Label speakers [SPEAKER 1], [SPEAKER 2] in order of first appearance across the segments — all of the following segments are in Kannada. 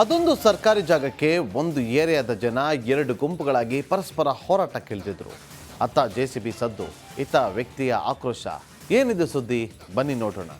[SPEAKER 1] ಅದೊಂದು ಸರ್ಕಾರಿ ಜಾಗಕ್ಕೆ ಒಂದು ಏರಿಯಾದ ಜನ ಎರಡು ಗುಂಪುಗಳಾಗಿ ಪರಸ್ಪರ ಹೋರಾಟಕ್ಕಿಳಿದಿದ್ರು. ಅತ್ತ ಜೆ ಸಿ ಬಿ ಸದ್ದು, ಇತ್ತ ವ್ಯಕ್ತಿಯ ಆಕ್ರೋಶ. ಏನಿದೆ ಸುದ್ದಿ? ಬನ್ನಿ ನೋಡೋಣ.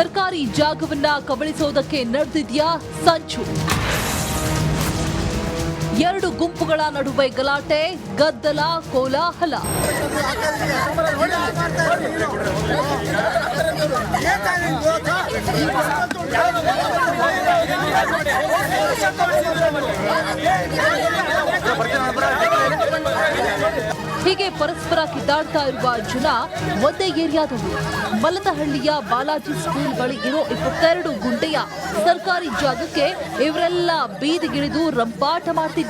[SPEAKER 2] ಸರ್ಕಾರಿ ಜಾಗವನ್ನ ಕಬಳಿಸೋದಕ್ಕೆ ನಡೆದಿದೆಯಾ ಸಂಚು? ಎರಡು ಗುಂಪುಗಳ ನಡುವೆ ಗಲಾಟೆ, ಗದ್ದಲ, ಕೋಲಾಹಲ. ಹೀಗೆ ಪರಸ್ಪರ ಕಿದ್ದಾಡ್ತಾ ಇರುವ ಜನ ಒಂದೇ ಏರಿಯಾದಲ್ಲಿ. ಮಲತಹಳ್ಳಿಯ ಬಾಲಾಜಿ ಸ್ಕೂಲ್ ಬಳಿ ಇರೋ ಇಪ್ಪತ್ತೆರಡು ಗುಂಟೆಯ ಸರ್ಕಾರಿ ಜಾಗಕ್ಕೆ ಇವರೆಲ್ಲ ಬೀದಿಗಿಳಿದು ರಂಪಾಟ ಮಾಡ್ತಿದ್ದಾರೆ.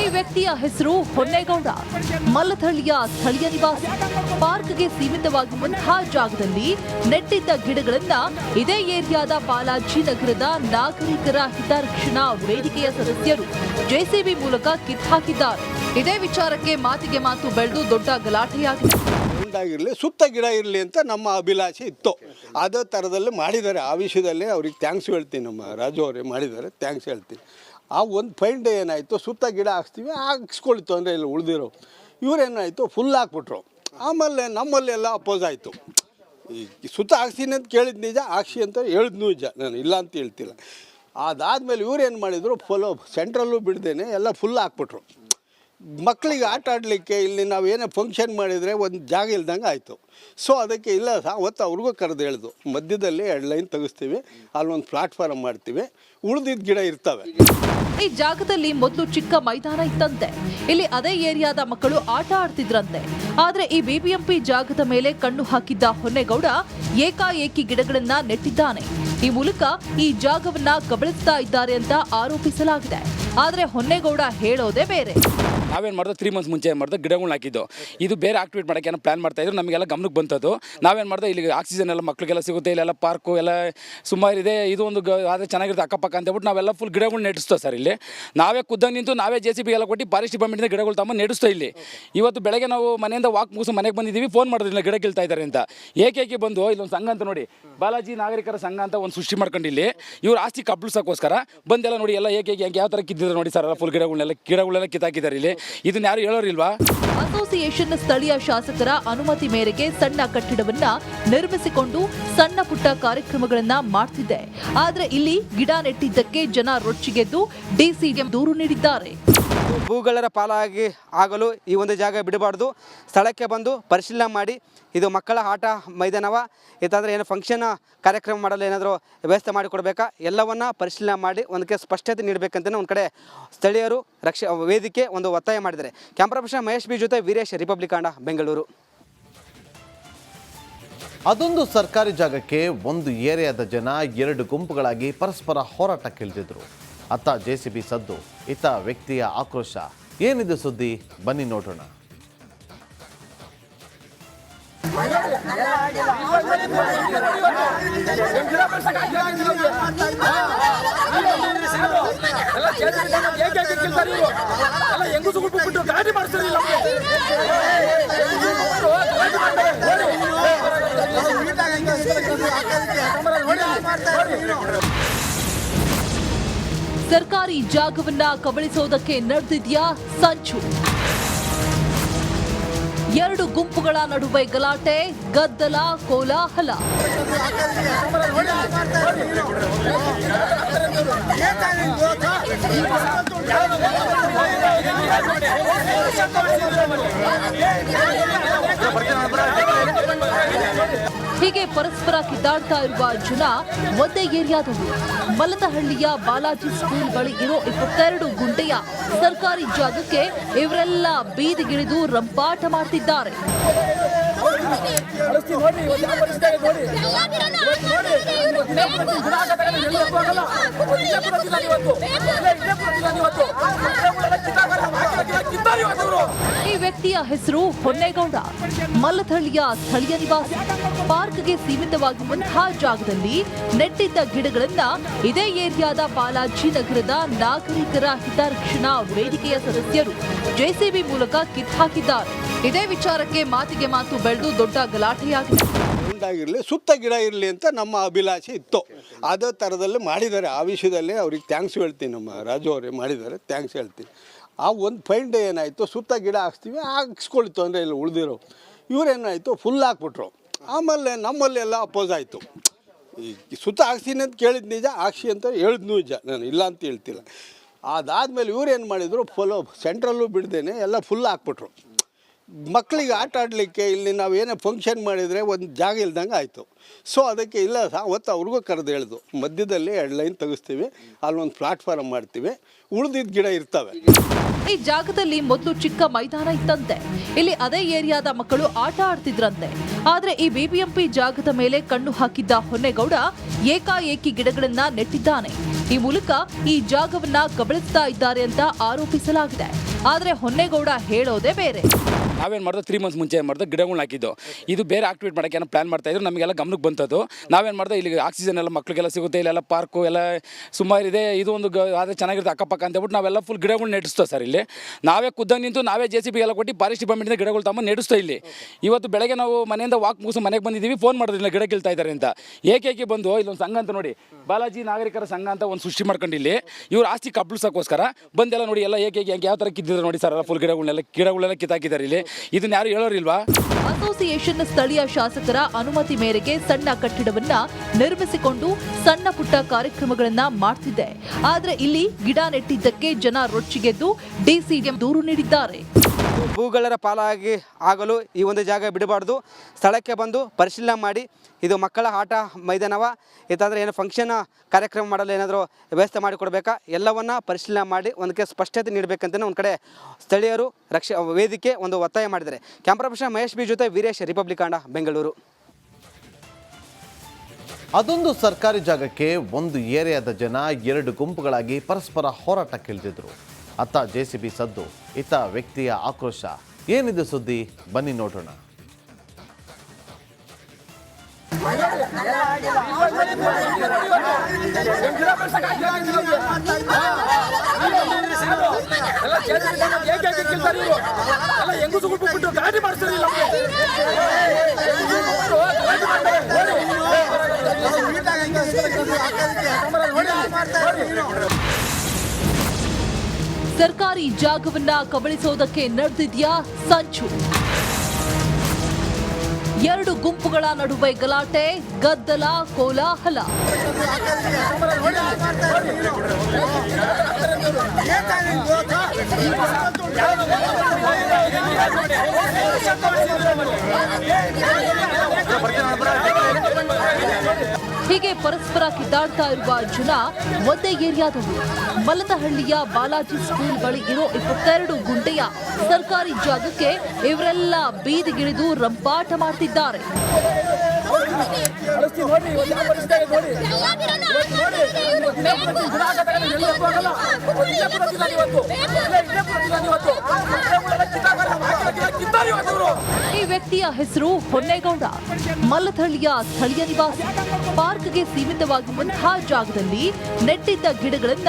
[SPEAKER 2] ಈ ವ್ಯಕ್ತಿಯ ಹೆಸರು ಹೊನ್ನೇಗೌಡ. ಮಲ್ಲಥಳ್ಳಿಯ ಸ್ಥಳೀಯ ನಿವಾಸಿ. ಪಾರ್ಕ್ಗೆ ಸೀಮಿತವಾಗಿರುವಂತಹ ಜಾಗದಲ್ಲಿ ನೆಟ್ಟಿದ್ದ ಗಿಡಗಳನ್ನ ಇದೇ ಏರಿಯಾದ ಬಾಲಾಜಿ ನಗರದ ನಾಗರಿಕರ ಹಿತರಕ್ಷಣಾ ವೇದಿಕೆಯ ಸದಸ್ಯರು ಜೆಸಿಬಿ ಮೂಲಕ ಕಿತ್ತಾಕಿದ್ದಾರೆ ಇದೇ ವಿಚಾರಕ್ಕೆ ಮಾತಿಗೆ ಮಾತು ಬೆಳೆದು ದೊಡ್ಡ ಗಲಾಟೆಯಾಗಿದೆ.
[SPEAKER 3] ಇರಲಿ ಸುತ್ತ ಗಿಡ ಇರಲಿ ಅಂತ ನಮ್ಮ ಅಭಿಲಾಷೆ ಇತ್ತು. ಅದೇ ಥರದಲ್ಲಿ ಮಾಡಿದ್ದಾರೆ. ಆ ವಿಷಯದಲ್ಲಿ ಅವ್ರಿಗೆ ಥ್ಯಾಂಕ್ಸ್ ಹೇಳ್ತೀನಿ. ನಮ್ಮ ರಾಜು ಅವರೇ ಮಾಡಿದ್ದಾರೆ. ಥ್ಯಾಂಕ್ಸ್ ಹೇಳ್ತೀನಿ. ಆ ಒಂದು ಫೈನ್ ಡೇ ಏನಾಯಿತು ಸುತ್ತ ಗಿಡ ಹಾಕ್ಸ್ತೀವಿ ಹಾಕ್ಸ್ಕೊಳ್ತು ಅಂದರೆ ಇಲ್ಲಿ, ಉಳಿದಿರೋ. ಇವರೇನಾಯಿತು ಫುಲ್ ಹಾಕ್ಬಿಟ್ರು. ಆಮೇಲೆ ನಮ್ಮಲ್ಲೆಲ್ಲ ಅಪೋಸ್ ಆಯಿತು. ಈ ಸುತ್ತ ಹಾಕ್ಸ್ತೀನಿ ಅಂತ ಕೇಳಿದ ನಿಜ, ಹಾಕ್ಸಿ ಅಂತ ಹೇಳಿದ್ನು ನಿಜ. ನಾನು ಇಲ್ಲ ಅಂತ ಹೇಳ್ತಿಲ್ಲ. ಅದಾದಮೇಲೆ ಏನು ಮಾಡಿದರು ಫುಲ್ಲು ಸೆಂಟ್ರಲ್ಲೂ ಬಿಡ್ದೇನೆ ಎಲ್ಲ ಫುಲ್ ಹಾಕ್ಬಿಟ್ರು. ಮಕ್ಕಳಿಗೆ ಆಟ ಆಡಲಿಕ್ಕೆ ಇಲ್ಲಿ ನಾವು ಏನೇ ಫಂಕ್ಷನ್ ಮಾಡಿದರೆ ಒಂದು ಜಾಗ ಇಲ್ದಂಗೆ ಆಯಿತು. ಸೊ ಅದಕ್ಕೆ ಇಲ್ಲ ಅವತ್ತು ಅವ್ರಿಗೂ ಕರೆದು ಹೇಳ್ದು. ಮಧ್ಯದಲ್ಲಿ ಎರಡು ಲೈನ್ ತೆಗಿಸ್ತೀವಿ, ಅಲ್ಲೊಂದು ಪ್ಲಾಟ್ಫಾರ್ಮ್ ಮಾಡ್ತೀವಿ. ಉಳಿದಿದ್ದ ಗಿಡ ಇರ್ತವೆ.
[SPEAKER 2] ಈ ಜಾಗದಲ್ಲಿ ಮೊದಲು ಚಿಕ್ಕ ಮೈದಾನ ಇತ್ತಂತೆ. ಇಲ್ಲಿ ಅದೇ ಏರಿಯಾದ ಮಕ್ಕಳು ಆಟ ಆಡ್ತಿದ್ರಂತೆ. ಆದ್ರೆ ಈ ಬಿಬಿಎಂಪಿ ಜಾಗದ ಮೇಲೆ ಕಣ್ಣು ಹಾಕಿದ್ದ ಹೊನ್ನೇಗೌಡ ಏಕಾಏಕಿ ಗಿಡಗಳನ್ನ ನೆಟ್ಟಿದ್ದಾನೆ. ಈ ಮೂಲಕ ಈ ಜಾಗವನ್ನ ಕಬಳಿಸ್ತಾ ಇದ್ದಾರೆ ಅಂತ ಆರೋಪಿಸಲಾಗಿದೆ. ಆದ್ರೆ ಹೊನ್ನೇಗೌಡ ಹೇಳೋದೇ ಬೇರೆ.
[SPEAKER 4] ನಾವೇನು ಮಾಡ್ದೋ ತ್ರೀ ಮಂತ್ಸ್ ಮುಂಚೆ ಏನು ಮಾಡ್ದೋ ಗಿಡಗಳನ್ನ ಹಾಕಿದ್ದು. ಇದು ಬೇರೆ ಆಕ್ಟಿವೇಟ್ ಮಾಡೋಕ್ಕೆ ಏನೋ ಪ್ಲಾನ್ ಮಾಡ್ತಾ ಇದ್ರು, ನಮಗೆಲ್ಲ ಗಮನಕ್ಕೆ ಬಂತದ್ದು ನಾವೇನು ಮಾಡ್ದೋ ಇಲ್ಲಿ ಆಕ್ಸಿಜನ್ ಎಲ್ಲ ಮಕ್ಕಳಿಗೆಲ್ಲ ಸಿಗುತ್ತೆ, ಇಲ್ಲೆಲ್ಲ ಪಾರ್ಕು ಎಲ್ಲ ಇದೆ, ಇದು ಒಂದು ಗ, ಆದರೆ ಚೆನ್ನಾಗಿರುತ್ತೆ ಅಕ್ಕಪಕ್ಕ ಅಂತ ಹೇಳ್ಬಿಟ್ಟು ನಾವೆಲ್ಲ ಫುಲ್ ಗಿಡಗಳು ನೆಡಿಸ್ತೋ ಸರ್ ಇಲ್ಲಿ. ನಾವೇ ಖುದ್ದ ನಿಂತು, ನಾವೇ ಜೆ ಸಿ ಬಿ ಎಲ್ಲ ಕೊಟ್ಟು ಫಾರೆಸ್ಟ್ ಡಿಪಾರ್ಟ್ಮೆಂಟಿಂದ ಗಿಡಗಳು ತಮ್ಮ ನೆಡಿಸ್ತೋ ಇಲ್ಲಿ. ಇವತ್ತು ಬೆಳಗ್ಗೆ ನಾವು ಮನೆಯಿಂದ ವಾಕ್ ಮುಗಿಸು, ಮನೆಗೆ ಬಂದಿದ್ದೀವಿ ಫೋನ್ ಮಾಡೋದ್ರಿಂದ ಗಿಡ ಕೀಳ್ತಾ ಇದ್ದಾರೆ ಅಂತ. ಏಕೇಕೆ ಬಂದು ಇಲ್ಲೊಂದು ಸಂಘ ಅಂತ ನೋಡಿ. ಬಾಲಾಜಿ ನಾಗರಿಕರ ಸಂಘ ಅಂತ ಒಂದು ಸೃಷ್ಟಿ ಮಾಡ್ಕೊಂಡಿಲ್ಲಿ. ಇವ್ರು ಆಸ್ತಿ ಕಬ್ಳಿಸೋಕ್ಕೋಸ್ಕರ ಬಂದೆಲ್ಲ ನೋಡಿ, ಎಲ್ಲ ಏಕೆ ಹೆಂಗೆ ಯಾವ ಥರ ನೋಡಿ ಸರ್ ಫುಲ್ ಗಿಡಗಳನ್ನೆಲ್ಲ ಗಿಡಗಳೆಲ್ಲ ಕಿತ್ತಾಕಿದ್ದಾರೆ ಇಲ್ಲಿ. ಇದನ್ನ ಯಾರು ಹೇಳೋರಿಲ್ವಾ?
[SPEAKER 2] ಅಸೋಸಿಯೇಷನ್ ಸ್ಥಳೀಯ ಶಾಸಕರ ಅನುಮತಿ ಮೇರೆಗೆ ಸಣ್ಣ ಕಟ್ಟಡವನ್ನ ನಿರ್ಮಿಸಿಕೊಂಡು ಸಣ್ಣ ಪುಟ್ಟ ಕಾರ್ಯಕ್ರಮಗಳನ್ನ ಮಾಡ್ತಿದೆ. ಆದ್ರೆ ಇಲ್ಲಿ ಗಿಡ ನೆಟ್ಟಿದ್ದಕ್ಕೆ ಜನ ರೊಚ್ಚಿಗೆದ್ದು ಡಿಸಿಎಂ ದೂರು ನೀಡಿದ್ದಾರೆ.
[SPEAKER 5] ಭೂಗಳರ ಪಾಲಾಗಿ ಆಗಲು ಈ ಒಂದು ಜಾಗ ಬಿಡಬಾರ್ದು. ಸ್ಥಳಕ್ಕೆ ಬಂದು ಪರಿಶೀಲನೆ ಮಾಡಿ. ಇದು ಮಕ್ಕಳ ಆಟ ಮೈದಾನವ. ಇತ್ತಂದರೆ ಏನು ಫಂಕ್ಷನ್ ಕಾರ್ಯಕ್ರಮ ಮಾಡಲು ಏನಾದರೂ ವ್ಯವಸ್ಥೆ ಮಾಡಿಕೊಡ್ಬೇಕಾ? ಎಲ್ಲವನ್ನು ಪರಿಶೀಲನೆ ಮಾಡಿ ಒಂದಕ್ಕೆ ಸ್ಪಷ್ಟತೆ ನೀಡಬೇಕಂತಲೇ ಒಂದು ಕಡೆ ಸ್ಥಳೀಯರು ರಕ್ಷ ವೇದಿಕೆ ಒಂದು ಒತ್ತಾಯ ಮಾಡಿದ್ದಾರೆ. ಕ್ಯಾಮ್ರಾ ಪರ್ಸನ್ ಮಹೇಶ್ ಬಿ ಜೊತೆ ವೀರೇಶ್ ರಿಪಬ್ಲಿಕ್ ಕಾಂಡ ಬೆಂಗಳೂರು
[SPEAKER 1] ಅದೊಂದು ಸರ್ಕಾರಿ ಜಾಗಕ್ಕೆ ಒಂದು ಏರಿಯಾದ ಜನ ಎರಡು ಗುಂಪುಗಳಾಗಿ ಪರಸ್ಪರ ಹೋರಾಟಕ್ಕಿಳಿದಿದ್ರು. ಅತ್ತ ಜೆ ಸಿ ಬಿ ಸದ್ದು ಇತ್ತ ವ್ಯಕ್ತಿಯ ಆಕ್ರೋಶ. ಏನಿದೆ ಸುದ್ದಿ? ಬನ್ನಿ ನೋಡೋಣ.
[SPEAKER 6] ಮಾಡ್ತಾರೆ
[SPEAKER 2] ಸರ್ಕಾರಿ ಜಾಗವನ್ನ ಕಬಳಿಸೋದಕ್ಕೆ ನಡೆದಿದೆಯಾ ಸಂಚು? ಎರಡು ಗುಂಪುಗಳ ನಡುವೆ ಗಲಾಟೆ ಗದ್ದಲ ಕೋಲಾಹಲ. ಹೀಗೆ ಪರಸ್ಪರ ಕಿದ್ದಾಡ್ತಾ ಇರುವ ಜನ ಒಂದೇ ಏರಿಯಾದಲ್ಲಿ ಮಲ್ಲತಹಳ್ಳಿಯ ಬಾಲಾಜಿ ಸ್ಕೂಲ್ ಬಳಿ ಇರೋ ಇಪ್ಪತ್ತೆರಡು ಗುಂಟೆಯ ಸರ್ಕಾರಿ ಜಾಗಕ್ಕೆ ಇವರೆಲ್ಲ ಬೀದಿಗಿಳಿದು ರಂಪಾಟ ಮಾಡ್ತಿದ್ದಾರೆ. ಈ ವ್ಯಕ್ತಿಯ ಹೆಸರು ಹೊನ್ನೇಗೌಡ. ಮಲ್ಲಥಳ್ಳಿಯ ಸ್ಥಳೀಯ ನಿವಾಸಿ. ಪಾರ್ಕ್ಗೆ ಸೀಮಿತವಾಗುವಂತಹ ಜಾಗದಲ್ಲಿ ನೆಟ್ಟಿದ್ದ ಗಿಡಗಳನ್ನ ಇದೇ ಏರಿಯಾದ ಬಾಲಾಜಿ ನಗರದ ನಾಗರಿಕರ ಹಿತರಕ್ಷಣಾ ವೇದಿಕೆಯ ಸದಸ್ಯರು ಜೆಸಿಬಿ ಮೂಲಕ ಕಿತ್ತಾಕಿದ್ದಾರೆ ಇದೇ ವಿಚಾರಕ್ಕೆ ಮಾತಿಗೆ ಮಾತು ಬೆಳೆದು ದೊಡ್ಡ ಗಲಾಟೆಯಾಗಿದೆ.
[SPEAKER 3] ಇರಲಿ ಸುತ್ತ ಗಿಡ ಇರಲಿ ಅಂತ ನಮ್ಮ ಅಭಿಲಾಷೆ ಇತ್ತು. ಅದೇ ಥರದಲ್ಲಿ ಮಾಡಿದ್ದಾರೆ. ಆ ವಿಷಯದಲ್ಲಿ ಅವ್ರಿಗೆ ಥ್ಯಾಂಕ್ಸ್ ಹೇಳ್ತೀನಿ ನಮ್ಮ ರಾಜು ಅವರೇ ಮಾಡಿದ್ದಾರೆ. ಥ್ಯಾಂಕ್ಸ್ ಹೇಳ್ತೀನಿ. ಆ ಒಂದು ಪೈಂಟ್ ಏನಾಯಿತು ಸುತ್ತ ಗಿಡ ಹಾಕ್ಸ್ತೀವಿ ಹಾಕ್ಸ್ಕೊಳ್ತು ಅಂದರೆ ಇಲ್ಲಿ ಉಳಿದಿರೋ. ಇವರೇನಾಯಿತು ಫುಲ್ ಹಾಕ್ಬಿಟ್ರು. ಆಮೇಲೆ ನಮ್ಮಲ್ಲಿ ಎಲ್ಲ ಅಪೋಸ್ ಆಯಿತು. ಈ ಸುತ್ತ ಹಾಕ್ಸ್ತೀನಿ ಅಂತ ಕೇಳಿದ ನಿಜ, ಹಾಕ್ಸಿ ಅಂತ ಹೇಳಿದ್ನು ನಿಜ. ನಾನು ಇಲ್ಲ ಅಂತ ಹೇಳ್ತಿಲ್ಲ. ಅದಾದಮೇಲೆ ಇವ್ರು ಏನು ಮಾಡಿದರು ಫುಲ್ ಸೆಂಟ್ರಲ್ಲೂ ಬಿಡ್ದೇನೆ ಎಲ್ಲ ಫುಲ್ ಹಾಕ್ಬಿಟ್ರು. ಮಕ್ಕಳಿಗೆ ಆಟ ಆಡಲಿಕ್ಕೆ ಇಲ್ಲಿ ನಾವು ಏನೇ ಫಂಕ್ಷನ್ ಮಾಡಿದರೆ ಒಂದು ಜಾಗ ಇಲ್ದಂಗೆ ಆಯಿತು. ಸೊ ಅದಕ್ಕೆ ಇಲ್ಲ ಅವತ್ತು ಅವ್ರಿಗೂ ಕರೆದು ಹೇಳ್ದು. ಮಧ್ಯದಲ್ಲಿ ಎರಡು ಲೈನ್ ತೆಗಿಸ್ತೀವಿ ಅಲ್ಲೊಂದು ಪ್ಲಾಟ್ಫಾರ್ಮ್ ಮಾಡ್ತೀವಿ. ಉಳಿದಿದ್ದ ಗಿಡ ಇರ್ತವೆ.
[SPEAKER 2] ಈ ಜಾಗದಲ್ಲಿ ಮೊದಲು ಚಿಕ್ಕ ಮೈದಾನ ಇತ್ತಂತೆ. ಇಲ್ಲಿ ಅದೇ ಏರಿಯಾದ ಮಕ್ಕಳು ಆಟ ಆಡ್ತಿದ್ರಂತೆ. ಆದ್ರೆ ಈ ಬಿಬಿಎಂಪಿ ಜಾಗದ ಮೇಲೆ ಕಣ್ಣು ಹಾಕಿದ್ದ ಹೊನ್ನೇಗೌಡ ಏಕಾಏಕಿ ಗಿಡಗಳನ್ನ ನೆಟ್ಟಿದ್ದಾನೆ. ಈ ಮೂಲಕ ಈ ಜಾಗವನ್ನ ಕಬಳಿಸ್ತಾ ಇದ್ದಾರೆ ಅಂತ ಆರೋಪಿಸಲಾಗಿದೆ. ಆದ್ರೆ ಹೊನ್ನೇಗೌಡ ಹೇಳೋದೇ ಬೇರೆ.
[SPEAKER 4] ನಾವೇನು ಮಾಡಿದ್ರು ತ್ರೀ ಮಂತ್ಸ್ ಮುಂಚೆ ಏನು ಮಾಡಿದ್ರು ಗಿಡಗಳನ್ನ ಹಾಕಿದ್ದು. ಇದು ಬೇರೆ ಆಕ್ಟಿವೇಟ್ ಮಾಡೋಕ್ಕೆ ಏನೋ ಪ್ಲಾನ್ ಮಾಡ್ತಾ ಇದ್ರು ನಮಗೆಲ್ಲ ಗಮನಕ್ಕೆ ಬಂತದ್ದು ನಾವೇನು ಮಾಡಿದೆ ಇಲ್ಲಿ ಆಕ್ಸಿಜನ್ ಎಲ್ಲ ಮಕ್ಕಳಿಗೆಲ್ಲ ಸಿಗುತ್ತೆ, ಇಲ್ಲೆಲ್ಲ ಪಾರ್ಕು ಎಲ್ಲ ಸುಮಾರಿದೆ ಇದೆ ಒಂದು ಗ, ಆದರೆ ಚೆನ್ನಾಗಿರುತ್ತೆ ಅಕ್ಕಪಕ್ಕ ಅಂತ ಹೇಳ್ಬಿಟ್ಟು ನಾವೆಲ್ಲ ಫುಲ್ ಗಿಡಗಳು ನೆಡಿಸ್ತೋ ಸರ್ ಇಲ್ಲಿ. ನಾವೇ ಖುದ್ದಾಗಿ ನಿಂತು ನಾವೇ ಜೆ ಸಿ ಬಿ ಎಲ್ಲ ಕೊಟ್ಟು ಫಾರೆಸ್ಟ್ ಡಿಪಾರ್ಟ್ಮೆಂಟಿಂದ ಗಿಡಗಳು ತಮ್ಮ ನೆಡಿಸ್ತೋ ಇಲ್ಲಿ. ಇವತ್ತು ಬೆಳಗ್ಗೆ ನಾವು ಮನೆಯಿಂದ ವಾಕ್ ಮುಗಿಸಿ ಮನೆಗೆ ಬಂದಿದ್ದೀವಿ ಫೋನ್ ಮಾಡೋದಿಲ್ಲ ಗಿಡ ಕೀಳ್ತಾ ಇದ್ದಾರೆ ಅಂತ. ಏಕೇಕೆ ಬಂದು, ಇಲ್ಲೊಂದು ಸಂಘ ಅಂತ ನೋಡಿ, ಬಾಲಾಜಿ ನಾಗರಿಕರ ಸಂಘ ಅಂತ ಒಂದು ಸೃಷ್ಟಿ ಮಾಡ್ಕೊಂಡು ಇಲ್ಲಿ. ಇವ್ರು ಆಸ್ತಿ ಕಬ್ಳಿಸೋಕ್ಕೋಸ್ಕರ ಬಂದೆಲ್ಲ ನೋಡಿ ಎಲ್ಲ ಏಕೆ ಯಾವ ಥರ ಕಿದ್ದಿದ್ರು ನೋಡಿ ಸರ್, ಎಲ್ಲ ಫುಲ್ ಗಿಡಗಳನ್ನೆಲ್ಲ ಗಿಡಗಳೆಲ್ಲ ಕಿತ್ತಾಕಿದ್ದಾರೆ ಇಲ್ಲಿ. ಇದನ್ನ ಯಾರು ಹೇಳೋರಿಲ್ವಾ?
[SPEAKER 2] ಅಸೋಸಿಯೇಷನ್ ಸ್ಥಳೀಯ ಶಾಸಕರ ಅನುಮತಿ ಮೇರೆಗೆ ಸಣ್ಣ ಕಟ್ಟಡವನ್ನ ನಿರ್ಮಿಸಿಕೊಂಡು ಸಣ್ಣ ಪುಟ್ಟ ಕಾರ್ಯಕ್ರಮಗಳನ್ನ ಮಾಡ್ತಿದೆ. ಆದ್ರೆ ಇಲ್ಲಿ ಗಿಡ ನೆಟ್ಟಿದ್ದಕ್ಕೆ ಜನ ರೊಚ್ಚಿಗೆದ್ದು ಡಿಸಿಎಂ ದೂರು ನೀಡಿದ್ದಾರೆ.
[SPEAKER 5] ಭೂಗಳರ ಪಾಲಾಗಿ ಆಗಲು ಈ ಒಂದು ಜಾಗ ಬಿಡಬಾರ್ದು. ಸ್ಥಳಕ್ಕೆ ಬಂದು ಪರಿಶೀಲನೆ ಮಾಡಿ. ಇದು ಮಕ್ಕಳ ಆಟ ಮೈದಾನವ. ಇತ್ತಂದರೆ ಏನು ಫಂಕ್ಷನ್ ಕಾರ್ಯಕ್ರಮ ಮಾಡಲು ಏನಾದರೂ ವ್ಯವಸ್ಥೆ ಮಾಡಿಕೊಡ್ಬೇಕಾ? ಎಲ್ಲವನ್ನ ಪರಿಶೀಲನೆ ಮಾಡಿ ಒಂದಕ್ಕೆ ಸ್ಪಷ್ಟತೆ ನೀಡಬೇಕಂತ ಒಂದು ಕಡೆ ಸ್ಥಳೀಯರು ರಕ್ಷ ವೇದಿಕೆ ಒಂದು ಒತ್ತಾಯ ಮಾಡಿದ್ದಾರೆ. ಕ್ಯಾಮ್ರಾ ಪರ್ಸನ್ ಮಹೇಶ್ ಬಿ ಜೊತೆ ವೀರೇಶ್ ರಿಪಬ್ಲಿಕ್ ಬೆಂಗಳೂರು
[SPEAKER 1] ಅದೊಂದು ಸರ್ಕಾರಿ ಜಾಗಕ್ಕೆ ಒಂದು ಏರಿಯಾದ ಜನ ಎರಡು ಗುಂಪುಗಳಾಗಿ ಪರಸ್ಪರ ಹೋರಾಟಕ್ಕಿಳಿದಿದ್ರು. ಅತ್ತ ಜೆ ಸಿ ಬಿ ಸದ್ದು, ಇತ್ತ ವ್ಯಕ್ತಿಯ ಆಕ್ರೋಶ. ಏನಿದೆ ಸುದ್ದಿ? ಬನ್ನಿ ನೋಡೋಣ.
[SPEAKER 6] ಎಲ್ಲ ಕೇಂದ್ರದಿಂದ ಹೇಗೆ ಹೇಗೆ ಕಿಲ್ತಾರೆ ಇವರು ಎಲ್ಲ ಹೆಂಗಸು ಬಿಟ್ಟು ಗಲಾಟೆ ಮಾಡಿಸ್ತಾರೆ ಇಲ್ಲಿ ನಮ್ಗೆ.
[SPEAKER 2] ಸರ್ಕಾರಿ ಜಾಗವನ್ನ ಕಬಳಿಸೋದಕ್ಕೆ ನಡೆದಿದ್ಯಾ ಸಂಚು? ಎರಡು ಗುಂಪುಗಳ ನಡುವೆ ಗಲಾಟೆ ಗದ್ದಲ ಕೋಲಾಹಲ. ಹೀಗೆ ಪರಸ್ಪರ ಕಿದ್ದಾಡ್ತಾ ಇರುವ ಜನ ಒಂದೇ ಏರಿಯಾದವರು ಮಲತಹಳ್ಳಿಯ ಬಾಲಾಜಿ ಸ್ಕೂಲ್ ಬಳಿ ಇರೋ ಇಪ್ಪತ್ತೆರಡು ಗುಂಟೆಯ ಸರ್ಕಾರಿ ಜಾಗಕ್ಕೆ ಇವರೆಲ್ಲ ಬೀದಿಗಿಳಿದು ರಂಪಾಟ ಮಾಡ್ತಿದ್ದಾರೆ ಈ ವ್ಯಕ್ತಿಯ ಹೆಸರು ಹೊನ್ನೇಗೌಡ. ಮಲ್ಲಥಳ್ಳಿಯ ಸ್ಥಳೀಯ ನಿವಾಸಿ. ಪಾರ್ಕ್ಗೆ ಸೀಮಿತವಾಗುವಂತಹ ಜಾಗದಲ್ಲಿ ನೆಟ್ಟಿದ್ದ ಗಿಡಗಳನ್ನ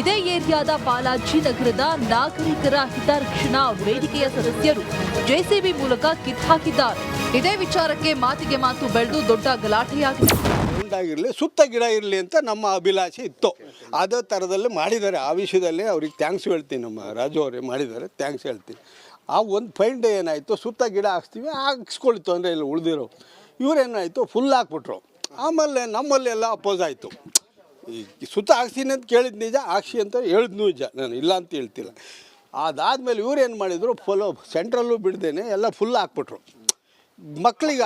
[SPEAKER 2] ಇದೇ ಏರಿಯಾದ ಬಾಲಾಜಿ ನಗರದ ನಾಗರಿಕರ ಹಿತರಕ್ಷಣಾ ವೇದಿಕೆಯ ಸದಸ್ಯರು ಜೆಸಿಬಿ ಮೂಲಕ ಕಿತ್ತಾಕಿದ್ದಾರೆ ಇದೇ ವಿಚಾರಕ್ಕೆ ಮಾತಿಗೆ ಮಾತು ಬೆಳೆದು ದೊಡ್ಡ ಗಲಾಟೆಯಾಗಿದೆ.
[SPEAKER 3] ಒಂದಾಗಿರಲಿ ಸುತ್ತ ಗಿಡ ಇರಲಿ ಅಂತ ನಮ್ಮ ಅಭಿಲಾಷೆ ಇತ್ತು. ಅದೇ ಥರದಲ್ಲಿ ಮಾಡಿದ್ದಾರೆ. ಆ ವಿಷಯದಲ್ಲಿ ಅವ್ರಿಗೆ ಥ್ಯಾಂಕ್ಸ್ ಹೇಳ್ತೀನಿ. ನಮ್ಮ ರಾಜು ಅವರೇ ಮಾಡಿದ್ದಾರೆ. ಥ್ಯಾಂಕ್ಸ್ ಹೇಳ್ತೀನಿ. ಆ ಒಂದು ಫೈನ್ ಡೇ ಏನಾಯಿತು, ಸುತ್ತ ಗಿಡ ಹಾಕ್ಸ್ತೀವಿ ಹಾಕ್ಸ್ಕೊಳ್ತು ಅಂದರೆ ಇಲ್ಲಿ, ಉಳಿದಿರೋ. ಇವರೇನಾಯಿತು ಫುಲ್ ಹಾಕ್ಬಿಟ್ರು. ಆಮೇಲೆ ನಮ್ಮಲ್ಲಿ ಎಲ್ಲ ಅಪೋಸ್ ಆಯಿತು. ಈ ಸುತ್ತ ಹಾಕ್ಸ್ತೀನಿ ಅಂತ ಕೇಳಿದ ನಿಜ, ಹಾಕ್ಸಿ ಅಂತ ಹೇಳಿದ್ ನಿಜ. ನಾನು ಇಲ್ಲ ಅಂತ ಹೇಳ್ತಿಲ್ಲ. ಅದಾದಮೇಲೆ ಇವ್ರು ಏನು ಮಾಡಿದರು ಫುಲ್ಲು ಸೆಂಟ್ರಲ್ಲೂ ಬಿಡ್ದೇನೆ ಎಲ್ಲ ಫುಲ್ ಹಾಕ್ಬಿಟ್ರು. ಮಕ್ಕಳಿಗೆ